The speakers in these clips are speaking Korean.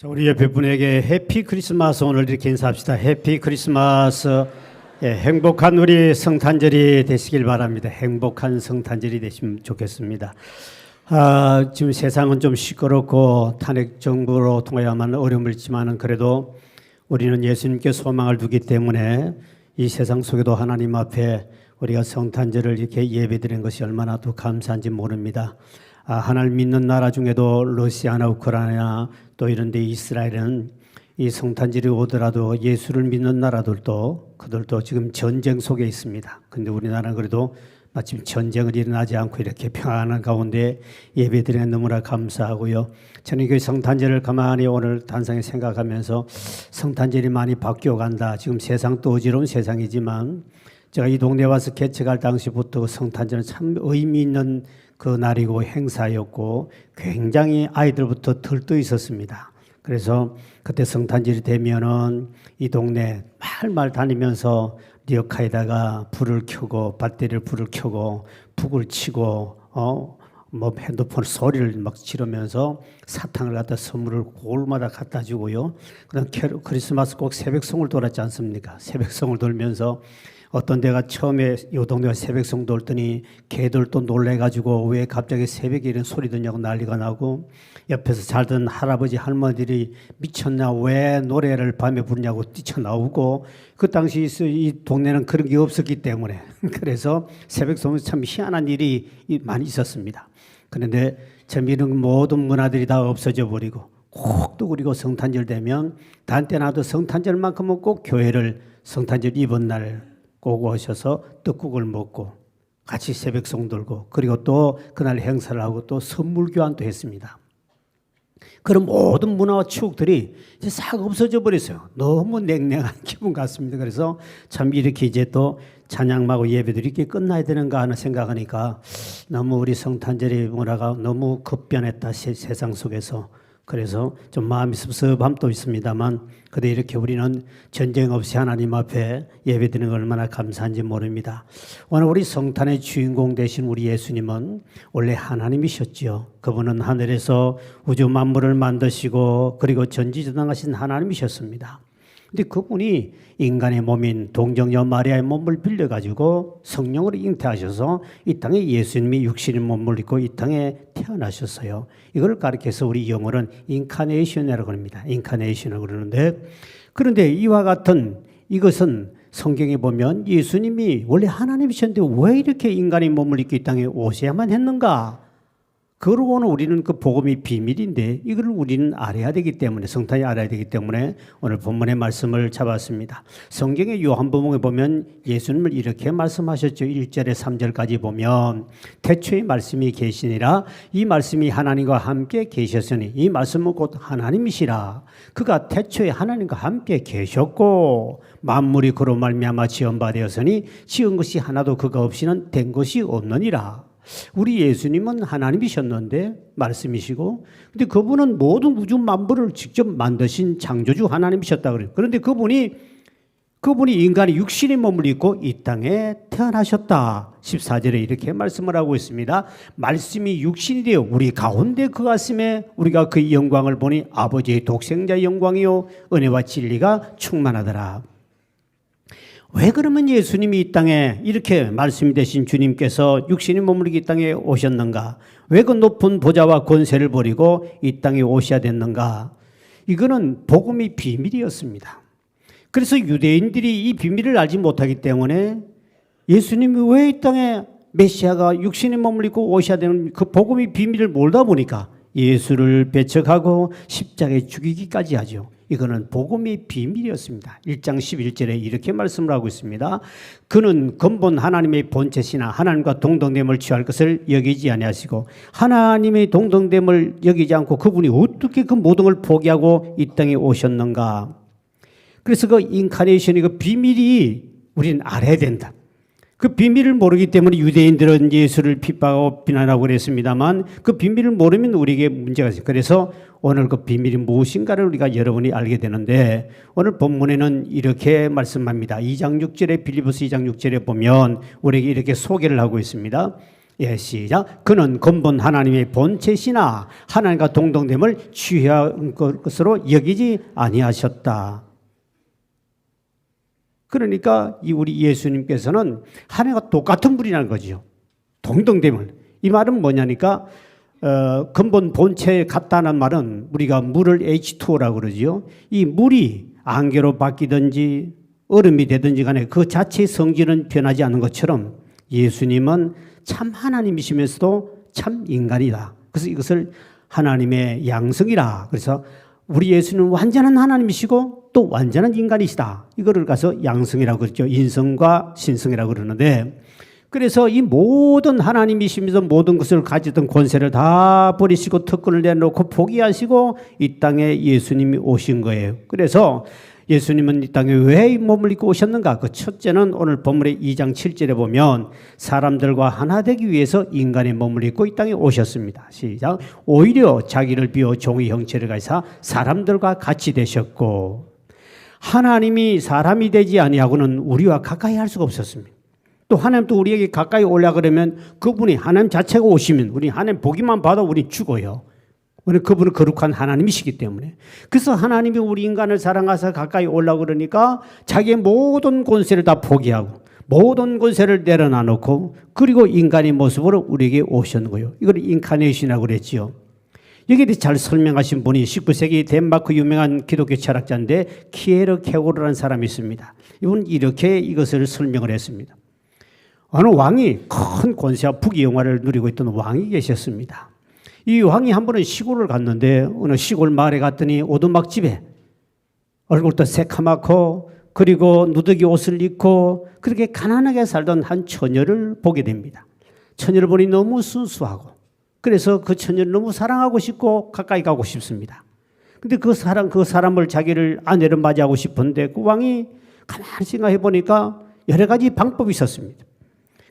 자, 우리 옆에 분에게 해피 크리스마스 오늘 이렇게 인사합시다. 해피 크리스마스. 예, 행복한 우리 성탄절이 되시길 바랍니다. 행복한 성탄절이 되시면 좋겠습니다. 아, 지금 세상은 좀 시끄럽고 탄핵 정부로 통하여만 어려움을 있지만은 그래도 우리는 예수님께 소망을 두기 때문에 이 세상 속에도 하나님 앞에 우리가 성탄절을 이렇게 예배드리는 것이 얼마나 또 감사한지 모릅니다. 아, 하나님 믿는 나라 중에도 러시아나 우크라이나 또 이런 데 이스라엘은 이 성탄절이 오더라도 예수를 믿는 나라들도 그들도 지금 전쟁 속에 있습니다. 근데 우리나라는 그래도 마침 전쟁을 일어나지 않고 이렇게 평안한 가운데 예배드리는 너무나 감사하고요. 저는 그 성탄절을 가만히 오늘 단상에 생각하면서 성탄절이 많이 바뀌어 간다. 지금 세상 또 어지러운 세상이지만 제가 이 동네 와서 개척할 당시부터 성탄절은 참 의미 있는 그 날이고 행사였고 굉장히 아이들부터 들떠 있었습니다. 그래서 그때 성탄절이 되면은 이 동네 말말 다니면서 리어카에다가 불을 켜고 배터리를 불을 켜고 북을 치고 어 뭐 핸드폰 소리를 막 지르면서 사탕을 갖다 선물을 골마다 갖다 주고요. 그다음 크리스마스 꼭 새벽송을 돌았지 않습니까? 새벽송을 돌면서 어떤 데가 처음에 요 동네가 새벽송 돌더니 개들도 놀래가지고 왜 갑자기 새벽에 이런 소리 듣냐고 난리가 나고 옆에서 잘 듣는 할아버지 할머니들이 미쳤나 왜 노래를 밤에 부르냐고 뛰쳐나오고 그 당시 이 동네는 그런 게 없었기 때문에 그래서 새벽송은 참 희한한 일이 많이 있었습니다. 그런데 참 이런 모든 문화들이 다 없어져 버리고 꼭또 그리고 성탄절 되면 단때 나도 성탄절만큼은 꼭 교회를 성탄절 이번 날 꼭 오셔서 떡국을 먹고 같이 새벽송 들고 그리고 또 그날 행사를 하고 또 선물 교환도 했습니다. 그런 모든 문화와 추억들이 이제 싹 없어져 버렸어요. 너무 냉랭한 기분 같습니다. 그래서 참 이렇게 이제 또 찬양하고 예배들이 이렇게 끝나야 되는가 하는 생각하니까 너무 우리 성탄절의 문화가 너무 급변했다 세, 세상 속에서 그래서 좀 마음이 섭섭함도 있습니다만 그래 이렇게 우리는 전쟁 없이 하나님 앞에 예배드리는 걸 얼마나 감사한지 모릅니다. 오늘 우리 성탄의 주인공 되신 우리 예수님은 원래 하나님이셨지요. 그분은 하늘에서 우주 만물을 만드시고 그리고 전지전능하신 하나님이셨습니다. 근데 그분이 인간의 몸인 동정녀 마리아의 몸을 빌려가지고 성령으로 잉태하셔서 이 땅에 예수님이 육신의 몸을 입고 이 땅에 태어나셨어요. 이걸 가르쳐서 우리 영어는 인카네이션이라고 합니다. 인카네이션이라고 그러는데 그런데 이와 같은 이것은 성경에 보면 예수님이 원래 하나님이셨는데 왜 이렇게 인간의 몸을 입고 이 땅에 오셔야만 했는가? 그러고는 우리는 그 복음이 비밀인데 이걸 우리는 알아야 되기 때문에 성탄이 알아야 되기 때문에 오늘 본문의 말씀을 잡았습니다. 성경의 요한복음에 보면 예수님을 이렇게 말씀하셨죠. 1절에 3절까지 보면 태초에 말씀이 계시니라 이 말씀이 하나님과 함께 계셨으니 이 말씀은 곧 하나님이시라 그가 태초에 하나님과 함께 계셨고 만물이 그로 말미암아 지은 바 되었으니 지은 것이 하나도 그가 없이는 된 것이 없느니라. 우리 예수님은 하나님이셨는데 말씀이시고 근데 그분은 모든 우주 만물을 직접 만드신 창조주 하나님이셨다 그래요. 그런데 그분이 그분이 인간의 육신의 몸을 입고 이 땅에 태어나셨다. 14절에 이렇게 말씀을 하고 있습니다. 말씀이 육신이 되어 우리 가운데 그 가슴에 우리가 그 영광을 보니 아버지의 독생자의 영광이요 은혜와 진리가 충만하더라. 왜 그러면 예수님이 이 땅에 이렇게 말씀이 되신 주님께서 육신의 몸을 이 땅에 오셨는가? 왜 그 높은 보좌와 권세를 버리고 이 땅에 오셔야 됐는가? 이거는 복음이 비밀이었습니다. 그래서 유대인들이 이 비밀을 알지 못하기 때문에 예수님이 왜 이 땅에 메시아가 몸을 입고 오셔야 되는 그 복음이 비밀을 몰다 보니까 예수를 배척하고 십자가에 죽이기까지 하죠. 이거는 복음의 비밀이었습니다. 1장 11절에 이렇게 말씀을 하고 있습니다. 그는 근본 하나님의 본체시나 하나님과 동등됨을 취할 것을 여기지 아니하시고 하나님의 동등됨을 여기지 않고 그분이 어떻게 그 모든 걸 포기하고 이 땅에 오셨는가? 그래서 그 인카네이션이 그 비밀이 우리는 알아야 된다. 그 비밀을 모르기 때문에 유대인들은 예수를 핍박하고 비난하고 그랬습니다만 그 비밀을 모르면 우리에게 문제가 있어요. 그래서 오늘 그 비밀이 무엇인가를 우리가 여러분이 알게 되는데 오늘 본문에는 이렇게 말씀합니다. 2장 6절에 빌리버스 2장 6절에 보면 우리에게 이렇게 소개를 하고 있습니다. 예, 시작. 그는 근본 하나님의 본체시나 하나님과 동등됨을 취한 것으로 여기지 아니하셨다. 그러니까 이 우리 예수님께서는 하나님과 똑같은 분이라는 거죠. 동등됨을. 이 말은 뭐냐니까 어, 근본 본체에 같다는 말은 우리가 물을 H2O라고 그러지요. 이 물이 안개로 바뀌든지 얼음이 되든지 간에 그 자체의 성질은 변하지 않는 것처럼 예수님은 참 하나님이시면서도 참 인간이다. 그래서 이것을 하나님의 양성이라. 그래서 우리 예수는 완전한 하나님이시고 또 완전한 인간이시다. 이거를 가서 양성이라고 그러죠. 인성과 신성이라고 그러는데 그래서 이 모든 하나님이시면서 모든 것을 가지던 권세를 다 버리시고 특권을 내놓고 포기하시고 이 땅에 예수님이 오신 거예요. 그래서 예수님은 이 땅에 왜 몸을 입고 오셨는가? 그 첫째는 오늘 본문의 2장 7절에 보면 사람들과 하나 되기 위해서 인간의 몸을 입고 이 땅에 오셨습니다. 시작. 오히려 자기를 비워 종의 형체를 가지사 사람들과 같이 되셨고 하나님이 사람이 되지 아니하고는 우리와 가까이 할 수가 없었습니다. 또 하나님도 우리에게 가까이 오려 그러면 그분이 하나님 자체가 오시면 우리 하나님 보기만 봐도 우리 죽어요. 우리 그분은 거룩한 하나님이시기 때문에. 그래서 하나님이 우리 인간을 사랑하사 가까이 올라 그러니까 자기의 모든 권세를 다 포기하고 모든 권세를 내려놔 놓고 그리고 인간의 모습으로 우리에게 오셨는 거예요. 이걸 인카네이션이라고 그랬지요. 여기에 대해 잘 설명하신 분이 19세기 덴마크 유명한 기독교 철학자인데 키에르 케고르라는 사람이 있습니다. 이분 이렇게 이것을 설명을 했습니다. 어느 왕이 큰 권세와 부귀영화를 누리고 있던 왕이 계셨습니다. 이 왕이 한 번은 시골을 갔는데 어느 시골 마을에 갔더니 오두막 집에 얼굴도 새카맣고 그리고 누더기 옷을 입고 그렇게 가난하게 살던 한 처녀를 보게 됩니다. 처녀를 보니 너무 순수하고 그래서 그 처녀를 너무 사랑하고 싶고 가까이 가고 싶습니다. 근데 그 사람 그 사람을 자기를 아내를 맞이하고 싶은데 그 왕이 가만히 생각해 보니까 여러 가지 방법이 있었습니다.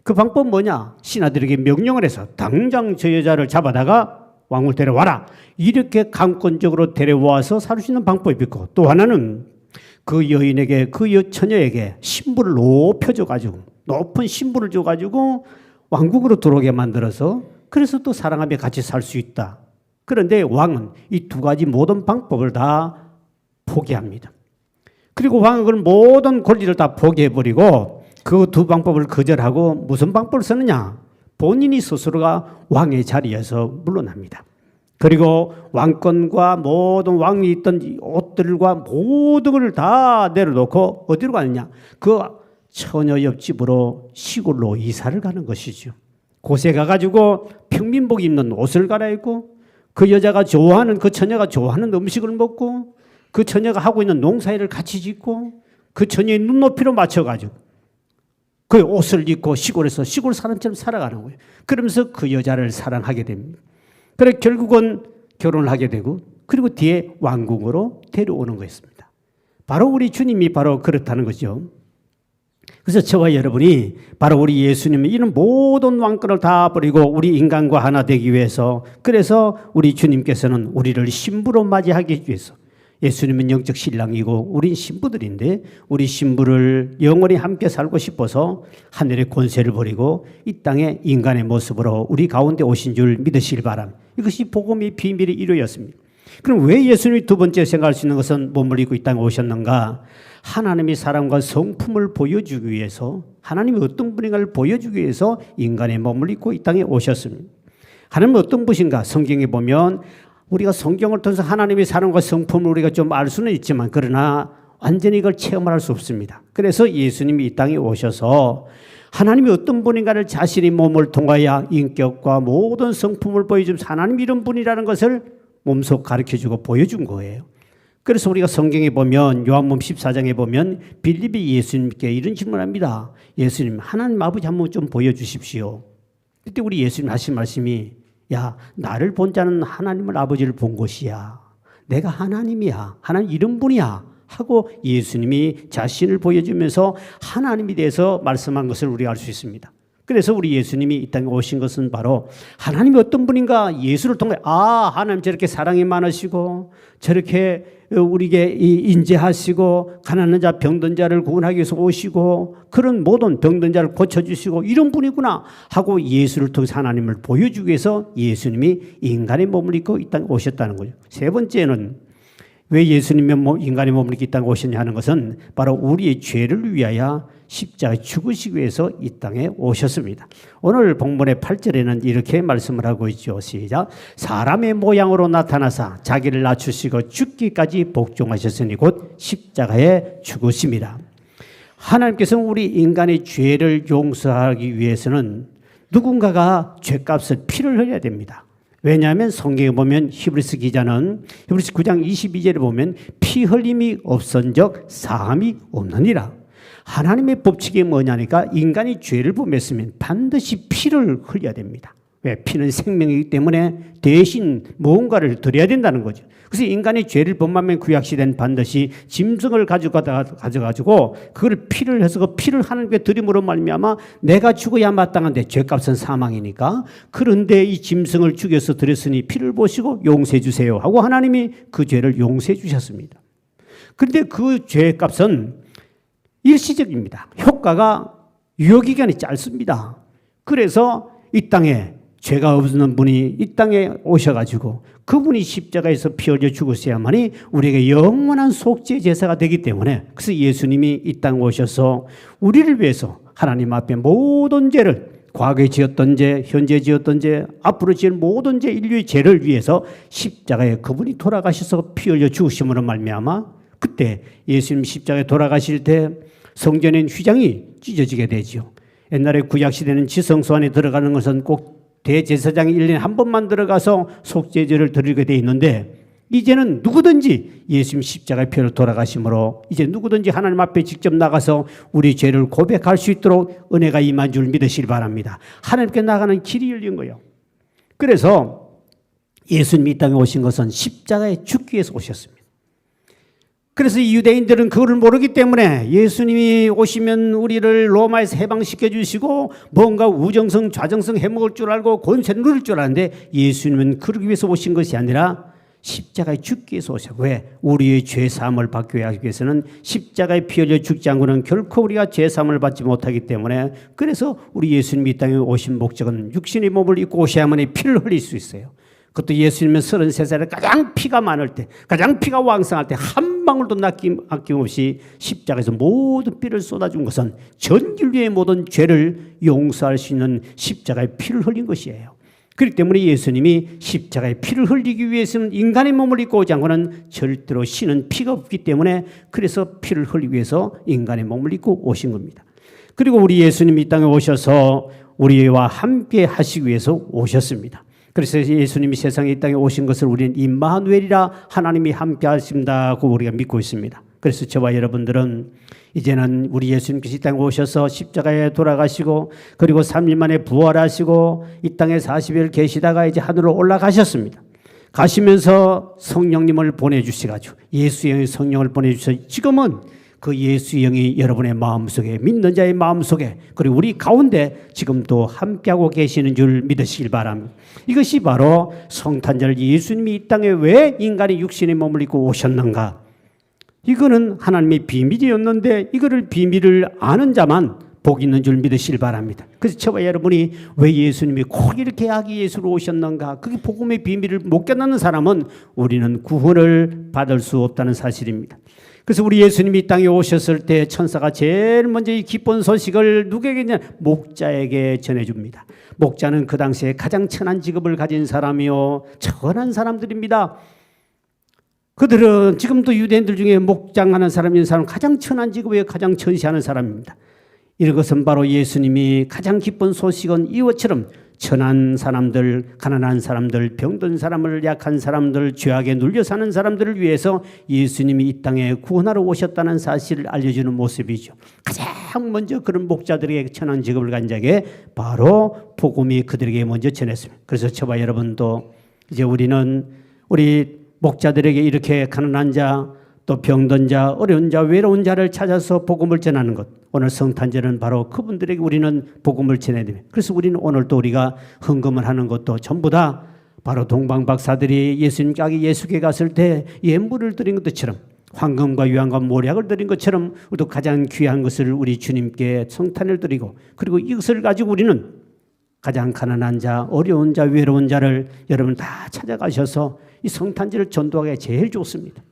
그 방법 뭐냐? 신하들에게 명령을 해서 당장 저 여자를 잡아다가 왕을 데려와라. 이렇게 강권적으로 데려와서 살 수 있는 방법이 있고 또 하나는 그 여인에게 그 여처녀에게 신부를 높여줘 가지고 높은 신부를 줘 가지고 왕국으로 들어오게 만들어서 그래서 또 사랑하며 같이 살 수 있다. 그런데 왕은 이 두 가지 모든 방법을 다 포기합니다. 그리고 왕은 모든 권리를 다 포기해버리고 그 두 방법을 거절하고 무슨 방법을 쓰느냐? 본인이 스스로가 왕의 자리에서 물러납니다. 그리고 왕권과 모든 왕이 있던 옷들과 모든 걸 다 내려놓고 어디로 가느냐? 그 처녀 옆집으로 시골로 이사를 가는 것이죠. 곳에 가가지고 평민복 입는 옷을 갈아입고 그 여자가 좋아하는 그 처녀가 좋아하는 음식을 먹고 그 처녀가 하고 있는 농사일을 같이 짓고 그 처녀의 눈높이로 맞춰가지고 그 옷을 입고 시골에서 시골 사람처럼 살아가는 거예요. 그러면서 그 여자를 사랑하게 됩니다. 그래 결국은 결혼을 하게 되고 그리고 뒤에 왕궁으로 데려오는 거였습니다. 바로 우리 주님이 바로 그렇다는 거죠. 그래서 저와 여러분이 바로 우리 예수님이 이런 모든 왕권을 다 버리고 우리 인간과 하나 되기 위해서 그래서 우리 주님께서는 우리를 신부로 맞이하기 위해서 예수님은 영적 신랑이고 우린 신부들인데 우리 신부를 영원히 함께 살고 싶어서 하늘의 권세를 버리고 이 땅에 인간의 모습으로 우리 가운데 오신 줄 믿으시길 바람. 이것이 복음의 비밀의 이루였습니다. 그럼 왜 예수님이 두 번째 생각할 수 있는 것은 몸을 입고 이 땅에 오셨는가? 하나님의 사랑과 성품을 보여주기 위해서 하나님이 어떤 분인가를 보여주기 위해서 인간의 몸을 입고 이 땅에 오셨습니다. 하나님은 어떤 분인가? 성경에 보면 우리가 성경을 통해서 하나님의 사랑과 성품을 우리가 좀 알 수는 있지만 그러나 완전히 이걸 체험할 수 없습니다. 그래서 예수님이 이 땅에 오셔서 하나님이 어떤 분인가를 자신의 몸을 통하여 인격과 모든 성품을 보여주면서 하나님 이런 분이라는 것을 몸소 가르쳐주고 보여준 거예요. 그래서 우리가 성경에 보면 요한복음 14장에 보면 빌립이 예수님께 이런 질문합니다. 예수님 하나님 아버지 한번 좀 보여주십시오. 그때 우리 예수님 하신 말씀이 야, 나를 본 자는 하나님을 아버지를 본 것이야. 내가 하나님이야. 하나님 이런 분이야. 하고 예수님이 자신을 보여주면서 하나님에 대해서 말씀한 것을 우리가 알 수 있습니다. 그래서 우리 예수님이 이 땅에 오신 것은 바로 하나님이 어떤 분인가 예수를 통해 아 하나님 저렇게 사랑이 많으시고 저렇게 우리에게 이 인재하시고 가난한 자 병든 자를 구원하기 위해서 오시고 그런 모든 병든 자를 고쳐주시고 이런 분이구나 하고 예수를 통해서 하나님을 보여주기 위해서 예수님이 인간의 몸을 입고 이 땅에 오셨다는 거죠. 세 번째는 왜 예수님이 뭐 인간의 몸을 입고 이 땅에 오셨냐 하는 것은 바로 우리의 죄를 위하여 십자가에 죽으시기 위해서 이 땅에 오셨습니다. 오늘 본문의 8절에는 이렇게 말씀을 하고 있죠. 시작. 사람의 모양으로 나타나사 자기를 낮추시고 죽기까지 복종하셨으니 곧 십자가에 죽으십니다. 하나님께서 우리 인간의 죄를 용서하기 위해서는 누군가가 죄값을 피를 흘려야 됩니다. 왜냐하면 성경에 보면 히브리스 기자는 히브리스 9장 22절에 보면 피 흘림이 없은적 사함이 없느니라. 하나님의 법칙이 뭐냐니까 인간이 죄를 범했으면 반드시 피를 흘려야 됩니다. 왜? 피는 생명이기 때문에 대신 무언가를 드려야 된다는 거죠. 그래서 인간이 죄를 범하면 구약시대는 반드시 짐승을 가져가지고 그걸 피를 해서 그 피를 하나님께 드림으로 말미암아 내가 죽어야 마땅한데 죄값은 사망이니까 그런데 이 짐승을 죽여서 드렸으니 피를 보시고 용서해 주세요 하고 하나님이 그 죄를 용서해 주셨습니다. 그런데 그 죄값은 일시적입니다. 효과가 유효기간이 짧습니다. 그래서 이 땅에 죄가 없는 분이 이 땅에 오셔가지고 그분이 십자가에서 피 흘려 죽으셔야만이 우리에게 영원한 속죄 제사가 되기 때문에 그래서 예수님이 이 땅에 오셔서 우리를 위해서 하나님 앞에 모든 죄를 과거에 지었던 죄, 현재 지었던 죄, 앞으로 지을 모든 죄, 인류의 죄를 위해서 십자가에 그분이 돌아가셔서 피 흘려 죽으심으로 말미암아 그때 예수님 십자가에 돌아가실 때 성전의 휘장이 찢어지게 되죠. 옛날에 구약 시대는 지성소 안에 들어가는 것은 꼭 대제사장이 1년에 한 번만 들어가서 속죄제를 드리게 돼 있는데 이제는 누구든지 예수님 십자가의 피를 돌아가심으로 이제 누구든지 하나님 앞에 직접 나가서 우리 죄를 고백할 수 있도록 은혜가 임한 줄 믿으시기 바랍니다. 하나님께 나가는 길이 열린 거예요. 그래서 예수님이 이 땅에 오신 것은 십자가에 죽기 위해서 오셨습니다. 그래서 유대인들은 그걸 모르기 때문에 예수님이 오시면 우리를 로마에서 해방시켜 주시고 뭔가 우정성 좌정성 해먹을 줄 알고 권세 누릴 줄 아는데 예수님은 그러기 위해서 오신 것이 아니라 십자가에 죽기 위해서 오셨고 왜? 우리의 죄사함을 받기 위해서는 십자가에 피 흘려 죽지 않고는 결코 우리가 죄사함을 받지 못하기 때문에 그래서 우리 예수님이 이 땅에 오신 목적은 육신의 몸을 입고 오셔야만이 피를 흘릴 수 있어요. 그것도 예수님은 33살에 가장 피가 많을 때, 가장 피가 왕성할 때 한 방울도 아낌없이 십자가에서 모든 피를 쏟아준 것은 전 인류의 모든 죄를 용서할 수 있는 십자가의 피를 흘린 것이에요. 그렇기 때문에 예수님이 십자가의 피를 흘리기 위해서는 인간의 몸을 입고 오지 않고는 절대로 신은 피가 없기 때문에 그래서 피를 흘리기 위해서 인간의 몸을 입고 오신 겁니다. 그리고 우리 예수님이 이 땅에 오셔서 우리와 함께 하시기 위해서 오셨습니다. 그래서 예수님이 세상에 이 땅에 오신 것을 우리는 임마누엘이라 하나님이 함께 하신다고 우리가 믿고 있습니다. 그래서 저와 여러분들은 이제는 우리 예수님께서 이 땅에 오셔서 십자가에 돌아가시고 그리고 3일 만에 부활하시고 이 땅에 40일 계시다가 이제 하늘로 올라가셨습니다. 가시면서 성령님을 보내주시가지고 예수의 성령을 보내주셔서 지금은 그 예수 영이 여러분의 마음속에 믿는 자의 마음속에 그리고 우리 가운데 지금도 함께하고 계시는 줄 믿으시길 바랍니다. 이것이 바로 성탄절 예수님이 이 땅에 왜 인간의 육신의 몸을 입고 오셨는가? 이거는 하나님의 비밀이었는데 이거를 비밀을 아는 자만 복 있는 줄 믿으시길 바랍니다. 그래서 저와 여러분이 왜 예수님이 꼭 이렇게 아기 예수로 오셨는가? 그게 복음의 비밀을 못 깨닫는 사람은 우리는 구원을 받을 수 없다는 사실입니다. 그래서 우리 예수님이 이 땅에 오셨을 때 천사가 제일 먼저 이 기쁜 소식을 누구에게냐? 목자에게 전해줍니다. 목자는 그 당시에 가장 천한 직업을 가진 사람이요. 천한 사람들입니다. 그들은 지금도 유대인들 중에 목장하는 사람인 사람 가장 천한 직업에 가장 천시하는 사람입니다. 이것은 바로 예수님이 가장 기쁜 소식은 이것처럼 천한 사람들, 가난한 사람들, 병든 사람을 약한 사람들, 죄악에 눌려 사는 사람들을 위해서 예수님이 이 땅에 구원하러 오셨다는 사실을 알려주는 모습이죠. 가장 먼저 그런 목자들에게 천한 직업을 간 자에게 바로 복음이 그들에게 먼저 전했습니다. 그래서 저와 여러분도 이제 우리는 우리 목자들에게 이렇게 가난한 자, 또 병든 자, 어려운 자, 외로운 자를 찾아서 복음을 전하는 것. 오늘 성탄절은 바로 그분들에게 우리는 복음을 전해야 됩니다. 그래서 우리는 오늘 또 우리가 헌금을 하는 것도 전부 다 바로 동방 박사들이 예수님께 예수께 갔을 때 예물을 드린 것처럼 황금과 유황과 모략을 드린 것처럼 우리도 가장 귀한 것을 우리 주님께 성탄을 드리고 그리고 이것을 가지고 우리는 가장 가난한 자, 어려운 자, 외로운 자를 여러분 다 찾아가셔서 이 성탄절을 전도하기 제일 좋습니다.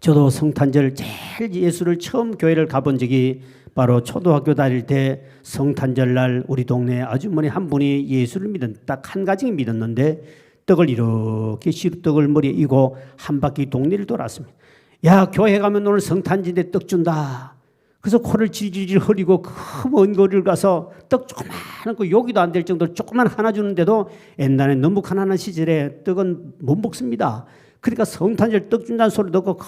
저도 성탄절 제일 예수를 처음 교회를 가본 적이 바로 초등학교 다닐 때 성탄절 날 우리 동네 아주머니 한 분이 예수를 믿은 딱 한 가지 믿었는데 떡을 이렇게 시루떡을 머리에 이고 한 바퀴 동네를 돌았습니다. 야 교회 가면 오늘 성탄절인데 떡 준다. 그래서 코를 질질질 흐리고 그먼 거리를 가서 떡 조그만 거 여기도 안 될 정도로 조그만 하나 주는데도 옛날에 너무 가난한 시절에 떡은 못 먹습니다. 그러니까 성탄절 떡 준다는 소리 듣고 그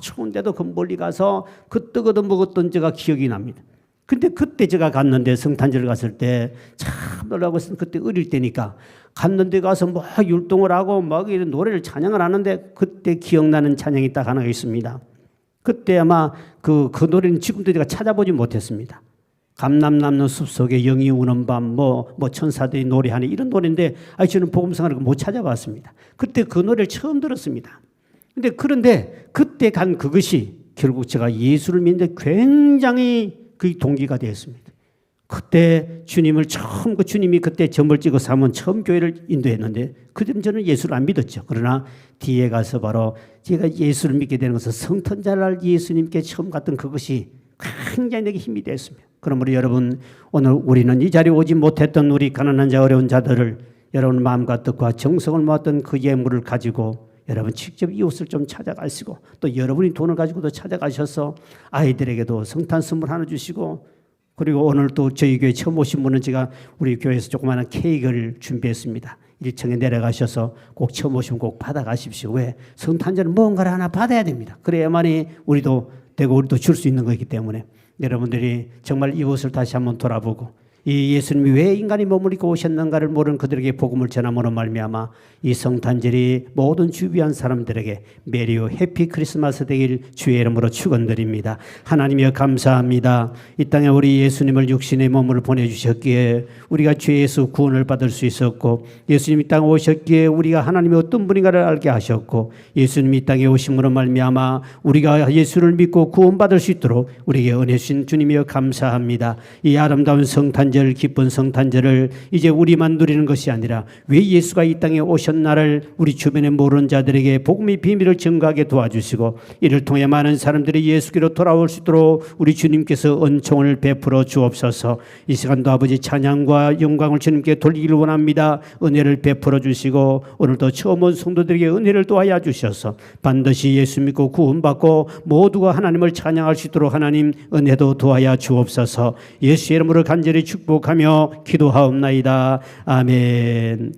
추운데도 그 멀리 가서 그떡 얻어 먹었던 제가 기억이 납니다. 근데 그때 제가 갔는데 성탄절 갔을 때 참 놀라고 있었 그때 어릴 때니까 갔는데 가서 막 율동을 하고 막 이런 노래를 찬양을 하는데 그때 기억나는 찬양이 딱 하나 있습니다. 그때 아마 그, 그 노래는 지금도 제가 찾아보지 못했습니다. 감남 남는 숲속에 영이 우는 밤, 뭐, 뭐 천사들이 노래하는 이런 노래인데, 아 저는 복음성을 못 찾아봤습니다. 그때 그 노래를 처음 들었습니다. 근데 그런데 그때 간 그것이 결국 제가 예수를 믿는데 굉장히 그 동기가 되었습니다. 그때 주님을 처음 그 주님이 그때 점을 찍어 삼은 처음 교회를 인도했는데 그때 저는 예수를 안 믿었죠. 그러나 뒤에 가서 바로 제가 예수를 믿게 되는 것은 성탄절 날 예수님께 처음 갔던 그것이 굉장히 내게 힘이 됐습니다. 그러므로 여러분 오늘 우리는 이 자리에 오지 못했던 우리 가난한 자 어려운 자들을 여러분 마음과 뜻과 정성을 모았던 그 예물을 가지고 여러분 직접 이웃을 좀 찾아가시고 또 여러분이 돈을 가지고도 찾아가셔서 아이들에게도 성탄 선물 하나 주시고 그리고 오늘 또 저희 교회 처음 오신 분은 제가 우리 교회에서 조그마한 케이크를 준비했습니다. 1층에 내려가셔서 꼭 처음 오시면 꼭 받아가십시오. 왜? 성탄절은 뭔가를 하나 받아야 됩니다. 그래야만이 우리도 되고 우리도 줄 수 있는 거기 때문에 여러분들이 정말 이웃을 다시 한번 돌아보고 이 예수님이 왜 인간이 입고 오셨는가를 모르는 그들에게 복음을 전함으로 말미암아 이 성탄절이 모든 주변 사람들에게 메리오 해피 크리스마스 되길 주의 이름으로 축원드립니다. 하나님여 감사합니다. 이 땅에 우리 예수님을 육신의 몸을 보내주셨기에 우리가 죄 예수 구원을 받을 수 있었고 예수님 이 땅에 오셨기에 우리가 하나님이 어떤 분인가를 알게 하셨고 예수님 이 땅에 오심으로 말미암아 우리가 예수를 믿고 구원받을 수 있도록 우리에게 은혜 주신 주님이여 감사합니다. 이 아름다운 성탄 성탄절 기쁜 성탄절을 이제 우리만 누리는 것이 아니라 왜 예수가 이 땅에 오셨나를 우리 주변의 모르는 자들에게 복음의 비밀을 증거하게 도와주시고 이를 통해 많은 사람들이 예수께로 돌아올 수 있도록 우리 주님께서 은총을 베풀어 주옵소서. 이 시간도 아버지 찬양과 영광을 주님께 돌리기를 원합니다. 은혜를 베풀어 주시고 오늘도 처음 온 성도들에게 은혜를 도하여 주셔서 반드시 예수 믿고 구원받고 모두가 하나님을 찬양할 수 있도록 하나님 은혜도 도하여 주옵소서. 예수 이름으로 간절히 축복하며 기도하옵나이다. 아멘.